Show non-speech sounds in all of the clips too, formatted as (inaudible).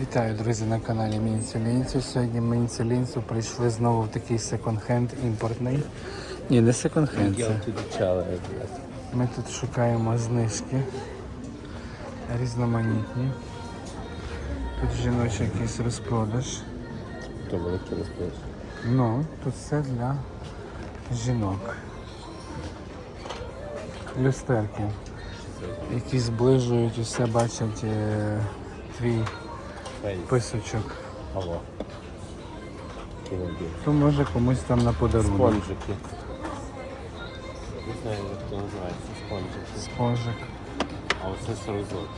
Вітаю, друзі, на каналі Мінцелінцю. Сьогодні Мінці Лінцю прийшли знову в такий секонд-хенд імпортний. Ні, не секонд-хенд. Це. Ми тут шукаємо знижки різноманітні. Тут жіночий якийсь розпродаж. То велике розповідь. Ну, тут все для жінок. Люстерки, які зближують усе, бачать е, твій. Писочок. Алло. То може комусь там на подарунок. Спонжики. Не знаю, як то називається. Спонжики. Спожик А оце 40 злотих.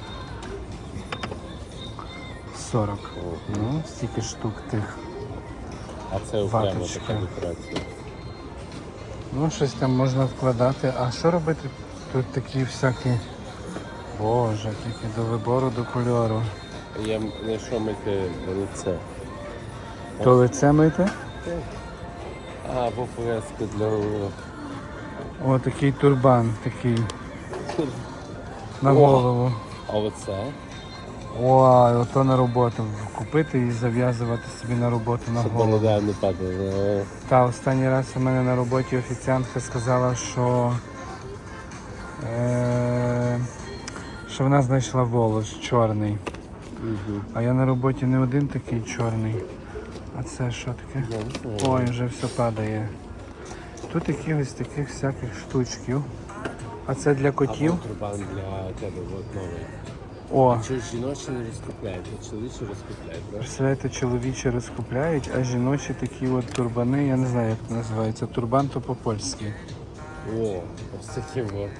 40. О. Ну, стільки штук тих. А це окремо Ваточка. така декорація. Ну, щось там можна вкладати. А що робити? Тут такі всякі. Боже, тільки до вибору, до кольору. Я знайшов мити лице. То лице мити? А, або пов'язку для голови. О, такий турбан, такий. На голову. А оце? Ой, ото на роботу. Купити і зав'язувати собі на роботу на Щоб голову. борода не падала. Та останній раз у мене на роботі офіціантка сказала, що, е, що вона знайшла волос чорний. А я на роботі не один такий чорний. А це що таке? Ой, вже все падає. Тут якихось таких всяких штучків. А це для котів. Турбан для тебе от новий. О, Чи жіночі не розкупляють, а чоловічі розкупляють, да? представляєте, чоловічі розкупляють, а жіночі такі от турбани, я не знаю, як це називається. Турбан то по-польськи. О, ось такі от.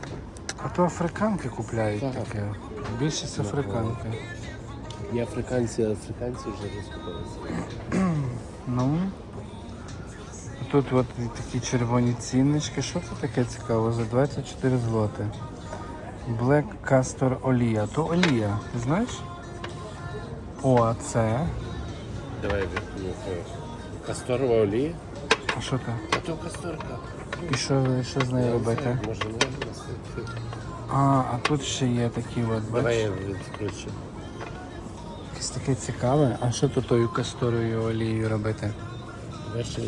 А то африканки купляють Так. таке. Більшість африканки. І африканці, африканці вже розкупилися. (clears throat) Ну. Тут от і такі червоні ціннички. Що це таке цікаво? За 24 злоти. Black Castor олія. То олія, ти знаєш? О, а це. Давай відповідь. Касторова олія? А що це? А то касторка. І що, що з нею робити? Може не носити. А, а тут ще є такі от, Давай бачиш? я відкручу. Якесь таке цікаве. А що тут тою касторою олією робити? Бачиш,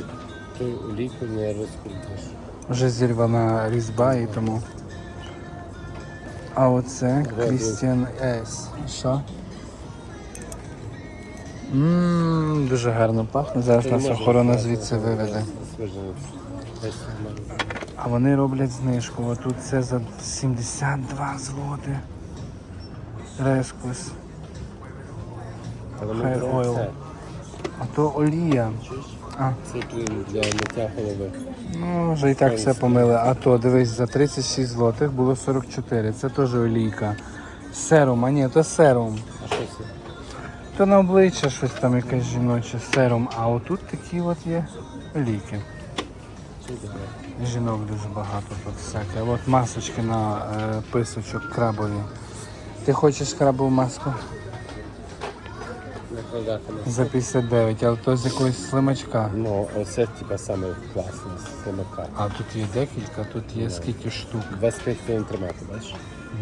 ту олійку не розкрутиш. Вже зірвана різьба і тому. А оце Christian S. Що? Ммм, дуже гарно пахне. Зараз нас охорона звідси виведе. А вони роблять знижку. Отут це за 72 злоти. Рескус. Oil. Це, А то олія. А, це крем для миття голови. ну вже і так все помили. А то дивись, за 36 злотих було 44. Це теж олійка. Серум, а ні, то серум. А що це? То на обличчя щось там якесь жіноче, серум. А отут такі от є олійки. Жінок дуже багато тут всяке. А От масочки на е, писочок крабові. Ти хочеш крабову маску? За 59, але то з якогось слимачка. Ну, оце типа саме класне з самока. А тут є декілька, тут є скільки штук. 25 хвилин тримати, бачиш?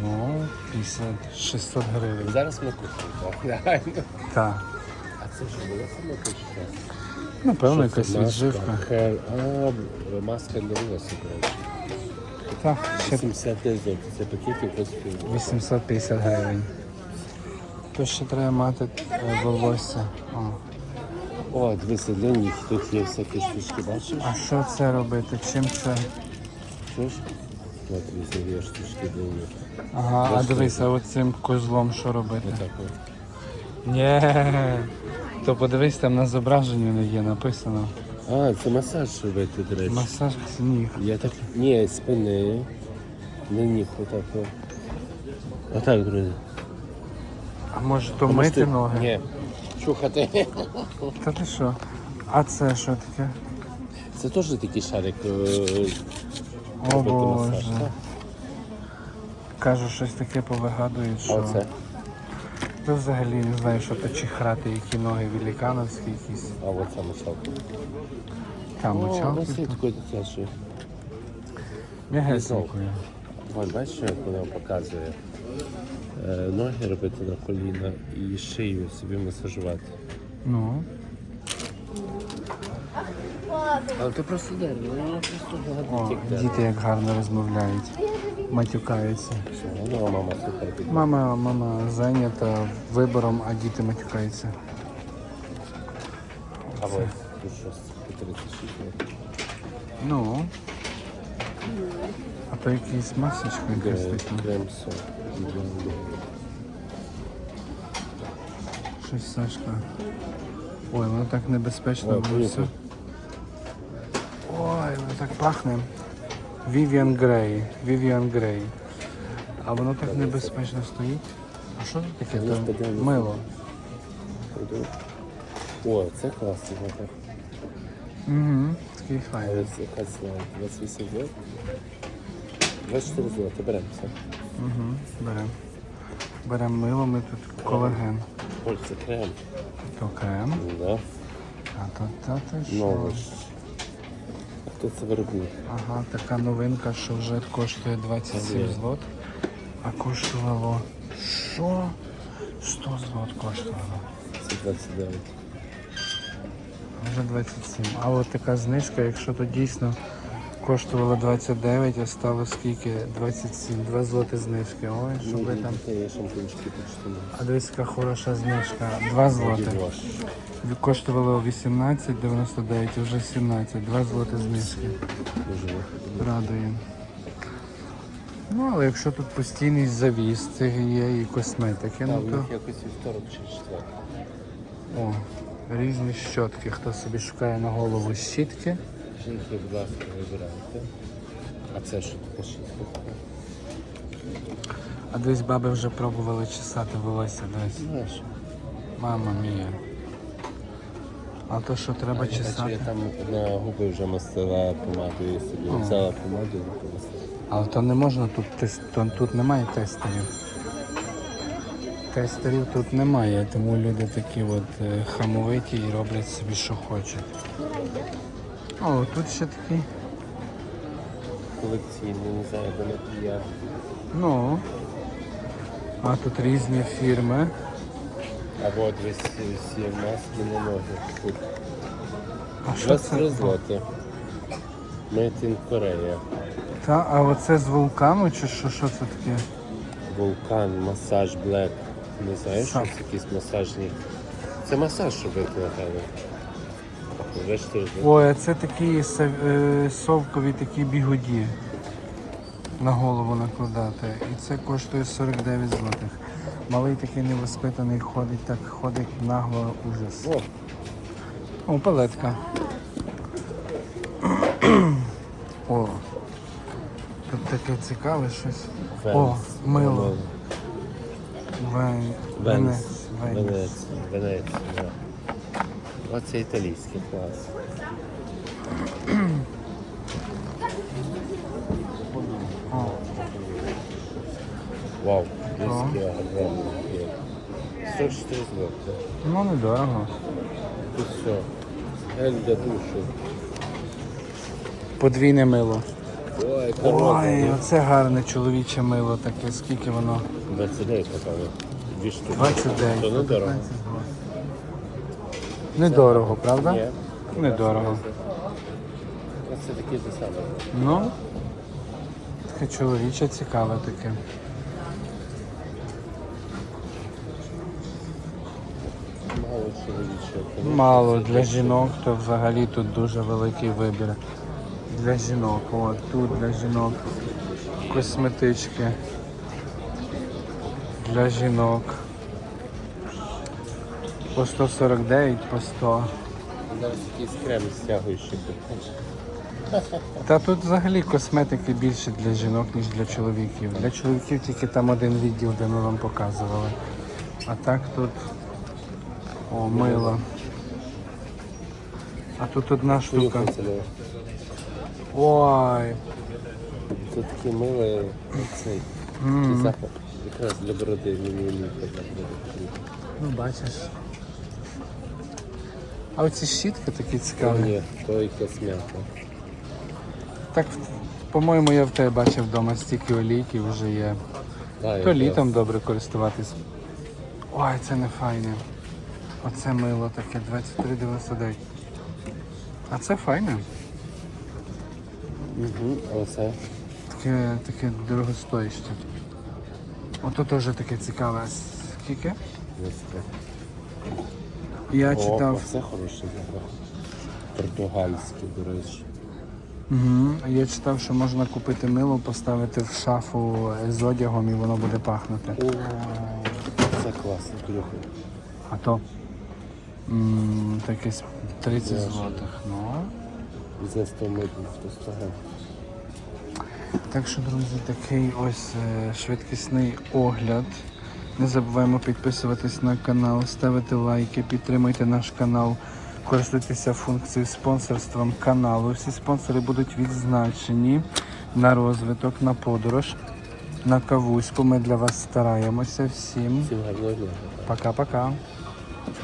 Ну, 50, 600 гривень. Зараз ми купимо, так, реально. Так. А це вже було саме кишка? Напевно, якась відживка. А, маска для волосся, коротше. Так, ще 79 злотих, це ось пів. 850 гривень. То ще треба мати е, волосся. О. О, дивися, для них тут є всякі штучки, бачиш? А що це робити? Чим це? Чуєш? От різні є штучки для них. Ага, а дивися, оцим козлом що робити? Отак от. Ні. То подивись, там на зображенні не є написано. А, це масаж робити, до речі. Масаж ніг. Я так. Ні, спини. Не ніг, отак. Отак, друзі. А може то мити ти- ноги? Ні. Чухати. Та ти що? А це що таке? Це теж такий шарик. е, О робити масаж. Боже. так? Кажу, щось таке повигадують, що. оце? Та взагалі не знаю, що то чихрати, які ноги великановські якісь. А саме мочалка. Там О, мочалки. ось є такий дитячий. М'ягесенькою. Вон, бачиш, як воно показує? Е, ноги робити на коліна і шию собі масажувати. Ну. Але ти просто дерево, вона просто О, діти як гарно розмовляють. Матюкаються. Ну, а мама піде. Мама, мама зайнята вибором, а діти матюкаються. А ось тут щось по 36 років. Ну. А то якийсь масочка якась така. Кремсо. Щось Сашка. Ой, воно так небезпечно Ой, було все. Ой, воно так пахне. Vivian Grey. Vivian Grey. А воно так небезпечно стоїть. А що тут таке? Там мило. О, це запах. Угу. Такий файний. ось яка ціна? 28 злот? 24 злоти, беремо це. Угу. Беремо. Беремо мило, ми тут колаген. Ось це крем. То крем. Да. А то та ти що? Новий. А хто це виробник? Ага, така новинка, що вже коштує 27 Ага. злот. А коштувало що? 100 злот коштувало. Це 29. Вже 27. А от така знижка, якщо то дійсно коштувало 29, а стало скільки? 27. 2 злоти знижки. Ой, що ви там. А дивись, яка хороша знижка. 2 злоти. Коштувало 18,99, вже 17. 2 злоти знижки. Радує. Ну, але якщо тут постійний завіс, це є і косметики, ну то якось вівторок чи четвер. о, різні щотки. Хто собі шукає на голову щітки. Жінки, будь ласка, вибирайте. А це що таке шістка? А десь баби вже пробували чесати волосся десь. Знаєш, Мама мія. А то що треба а я чесати? там на губи вже мастила помадою собі. Взяла помаду і. Але то не можна тут тест... то тут немає тестерів. Тестерів тут немає, тому люди такі от е, хамовиті і роблять собі, що хочуть. О, тут ще такий. Колекційний, не знаю, де макіяж. Ну. А тут різні фірми. Або от весь всі маски на ноги. Тут А що 23 це? злоти. Made in Korea. Та, а оце з вулкану чи що, що це таке? Вулкан, масаж Black. Не Сам. що це якийсь масажний. Це масаж робити, напевно. 24. Ой, а це такі е, совкові такі бігуді. На голову накладати. І це коштує 49 злотих. Малий такий невоспитаний ходить, так ходить нагло ужас. О, О, палетка. О. Тут таке цікаве щось. О, мило. Вен... Венес. Венеція. Венеція, да. Оце італійський клас. Вау, диски огромні. 44 злоти. ну недорого. Тут все. Гель для душу. Подвійне мило. Ой, Ой, оце гарне чоловіче мило таке. Скільки воно? 29, напевно. Дві штуки. 29. То недорого. Недорого, правда? Ні. Недорого. Це такі те саме. Ну, таке чоловіче цікаве таке. Мало чоловічого. Мало для жінок, то взагалі тут дуже великий вибір. Для жінок, от тут для жінок косметички. Для жінок. По 149, по 100. Зараз якийсь крем стягуючий. Та тут взагалі косметики більше для жінок, ніж для чоловіків. Для чоловіків тільки там один відділ, де ми вам показували. А так тут о, мило. А тут одна штука. Ой, Тут такий милий цей запах. Якраз для бороди мені так буде. ну бачиш. А оці щітки такі цікаві. Ні, то якась м'ята. Так, по-моєму, я в тебе бачив вдома стільки олійки вже є. Да, То літом добре користуватись. Ой, це не файне. Оце мило таке 23,99. А це файне. Угу. Оце? Таке, таке дорогостояще. Ото теж таке цікаве. Скільки? Я О, читав. оце хороший запах. Португальський, до речі. Угу. Я читав, що можна купити мило, поставити в шафу з одягом і воно буде пахнути. О, це класно, Кирюха. А то м, таке с- 30 злотих. Ну. За 100 метрів, 100 грам. Так що, друзі, такий ось е, швидкісний огляд. Не забуваємо підписуватись на канал, ставити лайки, підтримуйте наш канал, користуйтеся функцією спонсорством каналу. Всі спонсори будуть відзначені на розвиток, на подорож, на кавуську. Ми для вас стараємося. Всім пока-пока.